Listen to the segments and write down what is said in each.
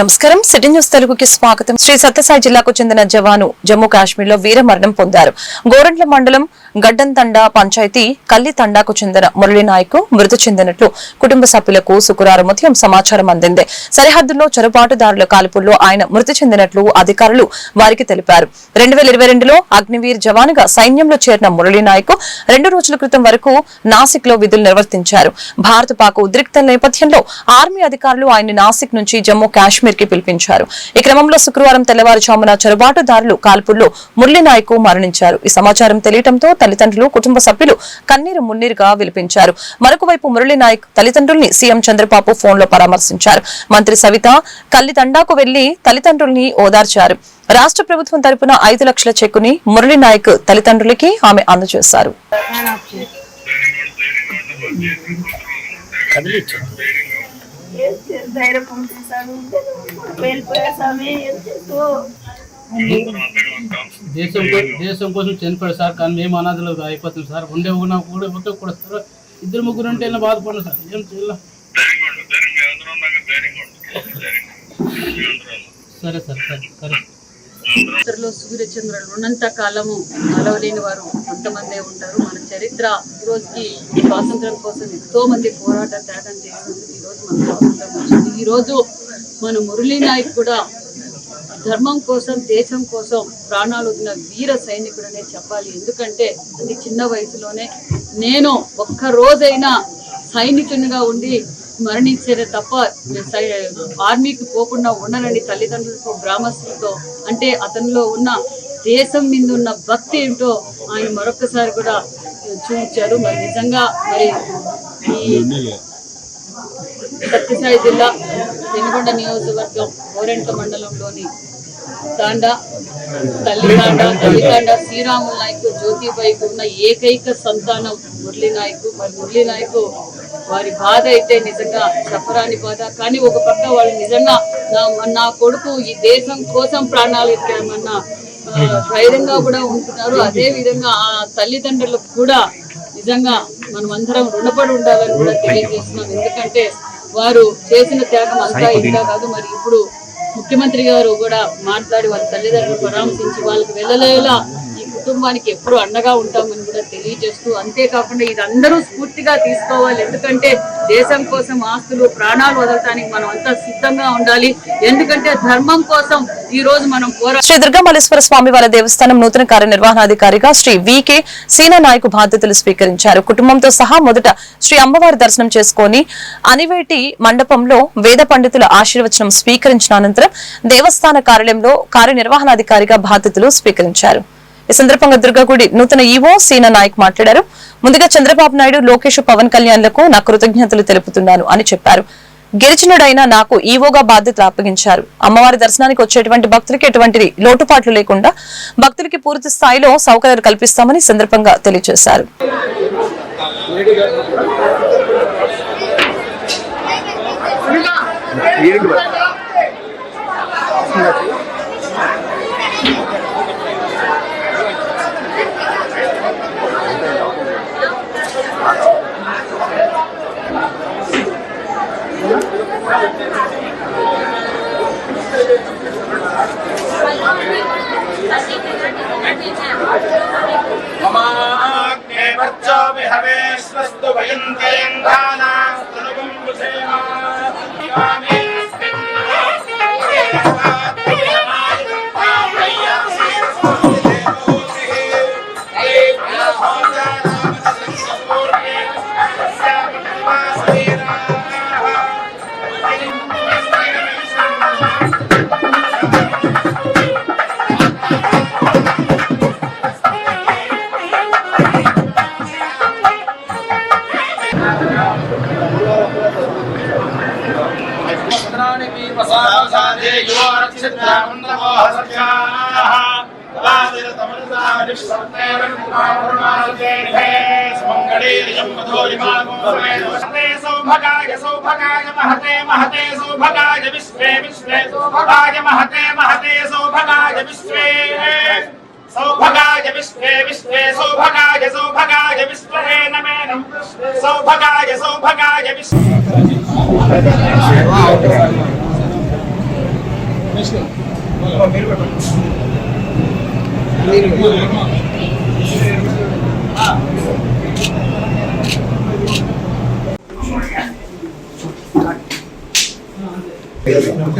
నమస్కారం. City news తెలుగుకి స్వాగతం. శ్రీ సత్యసాయి జిల్లాకు చెందిన జవాను జమ్మూ కాశ్మీర్లో వీర మరణం పొందారు. గోరంట్ల మండలం గడ్డంతండ పంచాయతీ కల్లి తండాకు చెందిన మురళీనాయక్ మృతి చెందినట్లు కుటుంబ సభ్యులకు శుక్రవారం ఉదయం సమాచారం అందింది. సరిహద్దుల్లో చొరబాటుదారుల కాల్పుల్లో ఆయన మృతి చెందినట్లు అధికారులు వారికి తెలిపారు. రెండు వేల ఇరవై రెండులో అగ్నివీర్ జవానుగా సైన్యంలో చేరిన మురళి నాయకు రెండు రోజుల క్రితం వరకు నాసిక్లో విధులు నిర్వర్తించారు. భారత పాక్ ఉద్రిక్త నేపథ్యంలో ఆర్మీ అధికారులు ఆయన నాసిక్ నుంచి జమ్మూ కాశ్మీర్ కాశ్మీర్కి పిలిపించారు. ఈ క్రమంలో శుక్రవారం తెల్లవారుజామున చొరబాటుదారులు కాల్పుల్లో మురళీనాయక్ మరణించారు. ఈ సమాచారం తెలియటంతో తల్లిదండ్రులు కుటుంబ సభ్యులు కన్నీరు మున్నీరుగా విలిపించారు. మరొక వైపు తల్లిదండ్రుల్ని సీఎం చంద్రబాబు ఫోన్లో పరామర్శించారు. మంత్రి సవిత కల్లిదండాకు వెళ్ళి తల్లిదండ్రుల్ని ఓదార్చారు. రాష్ట్ర ప్రభుత్వం తరపున ఐదు లక్షల చెక్కుని మురళీనాయక్ తల్లిదండ్రులకి ఆమె అందజేశారు. ధైర్యం పంపిస్తాను వెళ్ళిపోయా స్వామి ఏం చేస్తూ దేశం దేశం కోసం చనిపోయాడు సార్ కానీ మేము అనాథలు అయిపోతాం సార్. ఉండే ఉన్నా కూడా ఒకే కూడా సార్. ఇద్దరు ముగ్గురు ఉంటే ఇలా బాధపడను సార్. ఏం చేయాల? సరే సార్ సరే సరే. చరిత్రలో సూర్యచంద్రులు ఉన్నంత కాలము అలవలేని వారు కొంతమందే ఉంటారు. మన చరిత్ర ఈ రోజుకి స్వాతంత్రం కోసం ఎంతో మంది పోరాట త్యాగం చేస్తుంది ఈ రోజు మన స్వాతంత్రం వచ్చింది. ఈ రోజు మన మురళీ నాయక్ కూడా ధర్మం కోసం దేశం కోసం ప్రాణాలు వదిలిన వీర సైనికుడనే చెప్పాలి. ఎందుకంటే అది చిన్న వయసులోనే నేను ఒక్క రోజైనా సైనికునిగా ఉండి మరణించేదే తప్ప ఆర్మీకి పోకుండా ఉండనని తల్లిదండ్రులతో గ్రామస్తులతో అంటే అతనిలో ఉన్న దేశం మీద ఉన్న భక్తి ఏంటో ఆయన మరొకసారి కూడా చూపించారు మరి నిజంగా మరి ఈ సత్యసాయి జిల్లా పెనుగొండ నియోజకవర్గం గోరెంట్ల మండలంలోని తాండా తల్లితాండ తల్లితాండ శ్రీరాములు నాయకు జ్యోతిబాయికు ఉన్న ఏకైక సంతానం మురళీ నాయకు మరి మురళీ నాయకు వారి బాధ అయితే నిజంగా చెప్పరాని బాధ. కానీ ఒక పక్క వాళ్ళు నిజంగా నా నా కొడుకు ఈ దేశం కోసం ప్రాణాలు ఇచ్చామన్న ఆ, ధైర్యంగా కూడా ఉంటున్నారు. అదే విధంగా ఆ తల్లిదండ్రులకు కూడా నిజంగా మనం అందరం రుణపడి ఉండాలని కూడా తెలియజేస్తున్నాం. ఎందుకంటే వారు చేసిన త్యాగం అంతా ఇంకా కాదు. మరి ఇప్పుడు ముఖ్యమంత్రి గారు కూడా మాట్లాడి వాళ్ళ తల్లిదండ్రులు పరామర్శించి వాళ్ళకి వెళ్ళలేలా కుటుంబానికి ఎప్పుడు అండగా ఉంటామని కూడా తెలియజేస్తూ అంతేకాకుండా ఇది అందరూ స్ఫూర్తిగా తీసుకోవాలి. ఎందుకంటే దేశం కోసం ఆస్తులు ప్రాణాలు వదలటానికి మనం అంతా సిద్ధంగా ఉండాలి. ఎందుకంటే ధర్మం కోసం ఈ రోజు మనం పోరా శ్రీ దుర్గామల్లేశ్వర స్వామి వారి దేవస్థానం నూతన కార్యనిర్వహణాధికారిగా శ్రీ వికే శీనానాయక్ బాధ్యతలు స్వీకరించారు. కుటుంబంతో సహా మొదట శ్రీ అమ్మవారి దర్శనం చేసుకుని అనివేటి మండపంలో వేద పండితుల ఆశీర్వచనం స్వీకరించిన అనంతరం దేవస్థాన కార్యాలయంలో కార్యనిర్వహణాధికారిగా బాధ్యతలు స్వీకరించారు. ఈ సందర్భంగా దుర్గగుడి నూతన ఈవో సీనా నాయక్ మాట్లాడారు. ముందుగా చంద్రబాబు నాయుడు లోకేష్ పవన్ కళ్యాణ్లకు నా కృతజ్ఞతలు తెలుపుతున్నాను అని చెప్పారు. గెలిచినడైనా నాకు ఈవోగా బాధ్యతలు అప్పగించారు. అమ్మవారి దర్శనానికి వచ్చేటువంటి భక్తులకి ఎటువంటి లోటుపాట్లు లేకుండా భక్తులకి పూర్తి స్థాయిలో సౌకర్యాలు కల్పిస్తామని సందర్భంగా తెలియజేశారు. ఏంటి సౌభగాయ సౌభగాయ మహతే మహతే సౌభగాయ విశ్వే విశ్వే సౌభగాయ మహతే మహతే సౌభగాయ విశ్వే. సౌభగాయ విశ్వే విశ్వే సౌభగాయ సౌభగాయ విశ్వే నమే నమ సౌభగాయ సౌభగాయ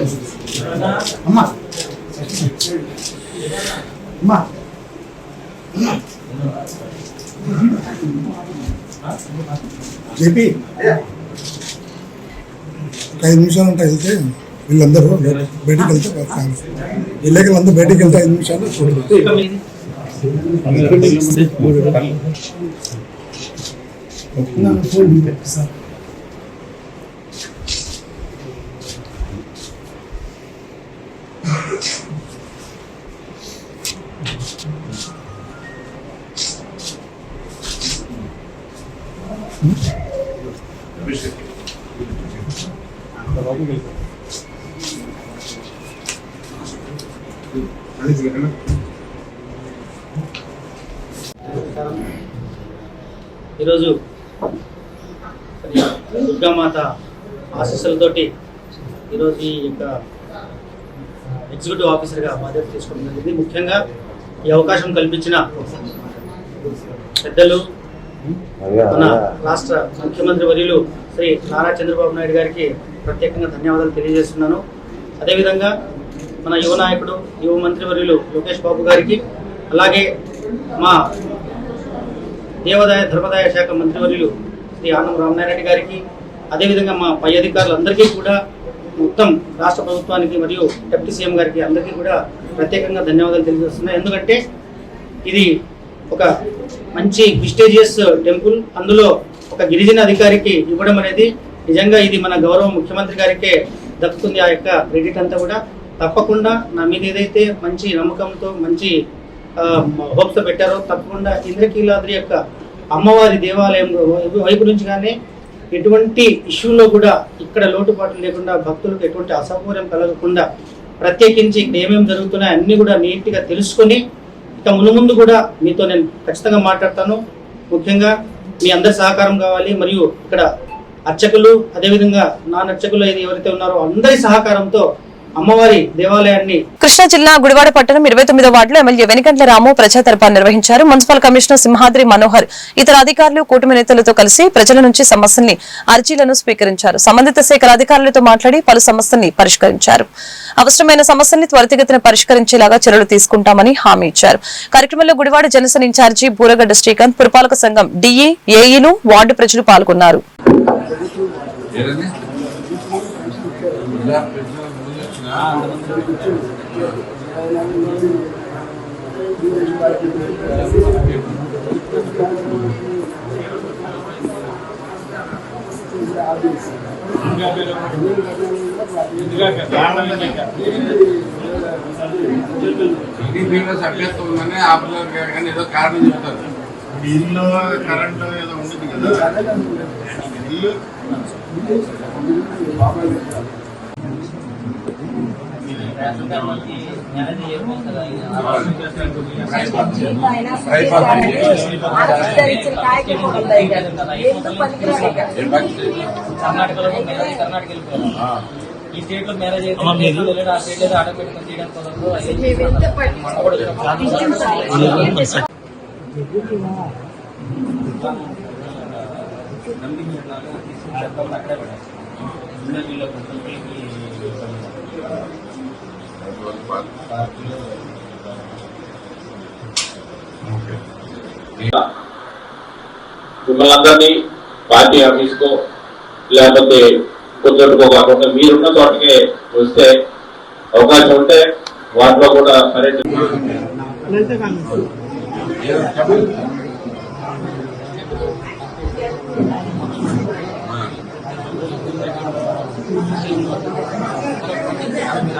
విశ్వే చెప్పి ఐదు నిమిషాలు ఉంటాయి వెళ్తే వీళ్ళందరూ బయటికి వెళ్తే కాదు విలేకరులందరూ బయటికి వెళ్తే ఐదు నిమిషాలు చూడండి ఈరోజు దుర్గామాత ఆశీస్సులతోటి ఈరోజు ఈ యొక్క ఎగ్జిక్యూటివ్ ఆఫీసర్గా బాధ్యత తీసుకోవడం జరిగింది. ముఖ్యంగా ఈ అవకాశం కల్పించిన పెద్దలు మన రాష్ట్ర ముఖ్యమంత్రి వర్యులు శ్రీ నారా చంద్రబాబు నాయుడు గారికి ప్రత్యేకంగా ధన్యవాదాలు తెలియజేస్తున్నాను. అదేవిధంగా మన యువ నాయకుడు యువ మంత్రి వర్యులు లోకేష్ బాబు గారికి అలాగే మా దేవాదాయ ధర్మదాయ శాఖ మంత్రివర్యులు శ్రీ ఆనం రామనారాయణ గారికి అదేవిధంగా మా పై అధికారులందరికీ కూడా మొత్తం రాష్ట్ర ప్రభుత్వానికి మరియు డిప్యూటీ సీఎం గారికి అందరికీ కూడా ప్రత్యేకంగా ధన్యవాదాలు తెలియజేస్తున్నాయి ఎందుకంటే ఇది ఒక మంచి విస్టేజియస్ టెంపుల్. అందులో ఒక గిరిజన అధికారికి ఇవ్వడం అనేది నిజంగా ఇది మన గౌరవ ముఖ్యమంత్రి గారికే దక్కుతుంది ఆ యొక్క క్రెడిట్ అంతా కూడా. తప్పకుండా నా మీద ఏదైతే మంచి నమ్మకంతో మంచి హోప్స్ పెట్టారో తప్పకుండా ఇంద్రకీలాద్రి యొక్క అమ్మవారి దేవాలయం వైపు నుంచి కానీ ఎటువంటి ఇష్యూలో కూడా ఇక్కడ లోటుపాట్లు లేకుండా భక్తులకు ఎటువంటి అసౌకర్యం కలగకుండా ప్రత్యేకించి ఇక్కడ ఏమేమి జరుగుతున్నాయి అన్నీ కూడా నీట్గా తెలుసుకొని ఇక మునుముందు కూడా మీతో నేను ఖచ్చితంగా మాట్లాడతాను. ముఖ్యంగా మీ అందరి సహకారం కావాలి. మరియు ఇక్కడ అర్చకులు అదేవిధంగా నాన్ అర్చకులు ఏది ఎవరైతే ఉన్నారో అందరి సహకారంతో అమ్మవారి దేవాలయాన్ని కృష్ణా జిల్లా గుడివాడ పట్టణం ఇరవై తొమ్మిదో వార్డులో ఎమ్మెల్యే వెనిగంట్ల రాము ప్రజా దర్బార్ నిర్వహించారు. మున్సిపల్ కమిషనర్ సింహాద్రి మనోహర్ ఇతర అధికారులు కూటమి నేతలతో కలిసి ప్రజల నుంచి సమస్యల్ని అర్జీలను స్వీకరించారు. సంబంధిత శాఖల అధికారులతో మాట్లాడి పలు సమస్యల్ని పరిష్కరించారు. అవసరమైన సమస్యల్ని త్వరితగతిన పరిష్కరించేలాగా చర్యలు తీసుకుంటామని హామీ ఇచ్చారు. కార్యక్రమంలో గుడివాడ జనసేన ఇన్ఛార్జి బూరగడ్డ శ్రీకాంత్ పురపాలక సంఘం డిఈ ఏఈలు వార్డు ప్రజలు పాల్గొన్నారు. టీడీపీలో సభ్యత్వం ఉందని ఆపుతారు కానీ ఏదో కారణం చెప్తారు. ఇల్లు కరెంటు ఏదో ఉంటుంది కదా. ఇల్లు. ఈ స్టేట్లో మ్యారేజ్ అయితే ఆ స్టేట్లో ఆర్డర్ పెట్టుకొని మిమ్మల్ని అందరినీ పార్టీ ఆఫీస్కో లేకపోతే కుదరటుకో కాకుండా మీరున్న చోటకే వస్తే అవకాశం ఉంటే వాటిలో కూడా పర్యటన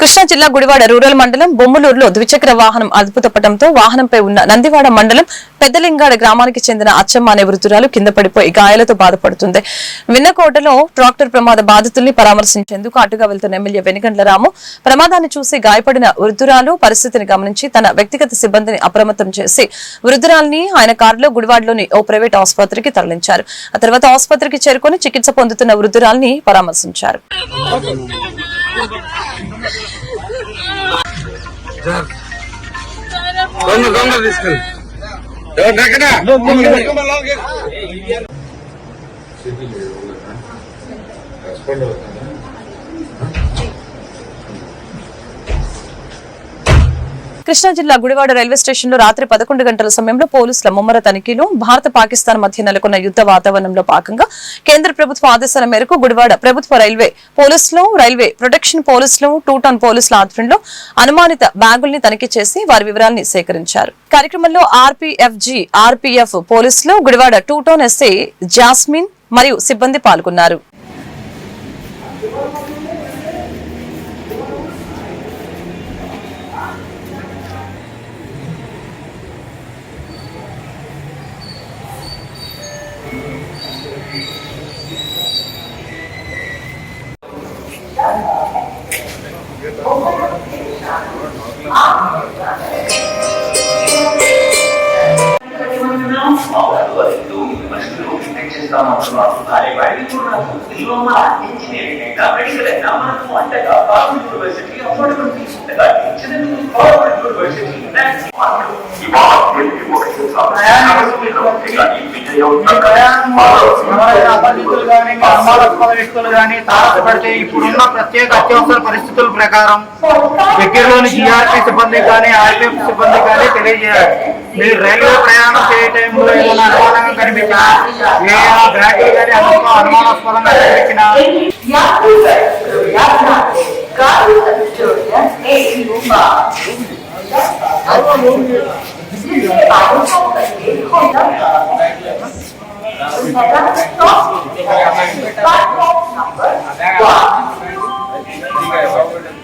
కృష్ణా జిల్లా గుడివాడ రూరల్ మండలం బొమ్మలూరులో ద్విచక్ర వాహనం అద్భుతపడంతో వాహనంపై ఉన్న నందివాడ మండలం పెద్దలింగాడ గ్రామానికి చెందిన అచ్చమ్మ అనే వృద్ధురాలు కింద పడిపోయి గాయాలతో బాధపడుతుంది. విన్నకోటలో ట్రాక్టర్ ప్రమాద బాధితుల్ని పరామర్శించేందుకు అటుగా వెళ్తున్న ఎమ్మెల్యే వెనుగండ్ల రాము ప్రమాదాన్ని చూసి గాయపడిన వృద్ధురాలు పరిస్థితిని గమనించి తన వ్యక్తిగత సిబ్బందిని అప్రమత్తం చేసి వృద్ధురాల్ని ఆయన కారులో గుడివాడలోని ఓ ప్రైవేట్ ఆసుపత్రికి తరలించారు. ఆ తర్వాత ఆసుపత్రికి చేరుకుని చికిత్స పొందుతున్న వృద్ధురాల్ని పరామర్శించారు. దొంగ దొంగ తీసుకెళ్ళి. హస్బెండ్ కృష్ణా జిల్లా గుడివాడ రైల్వే స్టేషన్లో రాత్రి పదకొండు గంటల సమయంలో పోలీసుల ముమ్మర తనిఖీలు భారత పాకిస్తాన్ మధ్య నెలకొన్న యుద్ధ వాతావరణంలో భాగంగా కేంద్ర ప్రభుత్వ ఆదేశాల మేరకు గుడివాడ ప్రభుత్వ రైల్వే పోలీసులు రైల్వే ప్రొటెక్షన్ పోలీసులు టూ టౌన్ పోలీసుల ఆధ్వర్యంలో అనుమానిత బ్యాగుల్ని తనిఖీ చేసి వారి వివరాల్ని సేకరించారు. కార్యక్రమంలో ఆర్పీఎఫ్జి ఆర్పీఎఫ్ పోలీసులు Gudivada two town SI Jasmine మరియు సిబ్బంది పాల్గొన్నారు. అపరిచితులు కానీ అనుమానాస్పద వ్యక్తులు కానీ తారసపడితే ఇప్పుడున్న ప్రత్యేక అత్యవసర పరిస్థితుల ప్రకారం దగ్గరలోని జీఆర్పీ సిబ్బంది కానీ ఆర్పీఎఫ్ సిబ్బంది కానీ తెలియజేయాలి. మీరు రైల్వే ప్రయాణం చేయ టైంలో ఏదైనా అనుమానంగా కనిపించినా ఏ బ్యాగులు కానీ అనుమా అనుమానాస్పదంగా కనిపించినా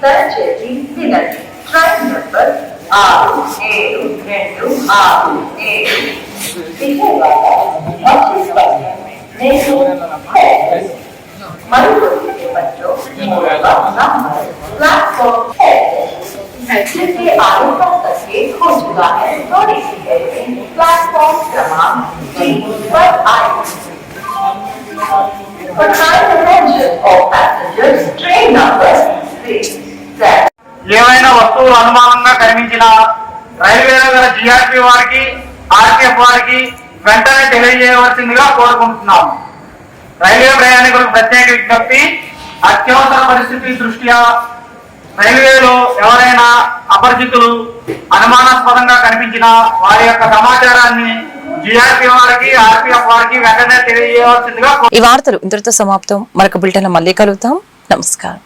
దయచేసి వినండి ట్రైన్ నెంబర్ ఆరు ఏడు రెండు ఆరు ఏడు విజయవాడ ఆఫీస్ నేను మరికొద్ది సేపట్లో మూడవ నంబర్ ప్లాట్ఫామ్ जिसे आरोपों करके हो चुका है సంబంధించిన రైల్వే గల జిఆర్పి వారికి ఆర్టీఎఫ్ వారికి వెంటనే తెలియజేయవలసిందిగా కోరుకుంటున్నాము. రైల్వే ప్రయాణికులకు ప్రత్యేక విజ్ఞప్తి అత్యవసర పరిస్థితి దృష్ట్యా రైల్వేలో ఎవరైనా అపరిచితులు అనుమానాస్పదంగా కనిపించిన వారి యొక్క సమాచారాన్ని జిఆర్పి వారికి ఆర్పిఎఫ్ వారికి వెంటనే ఈ వార్తలు ఇంతటితో సమాప్తం. మరొక బులెటిన్ మళ్ళీ కలుగుతాం నమస్కారం.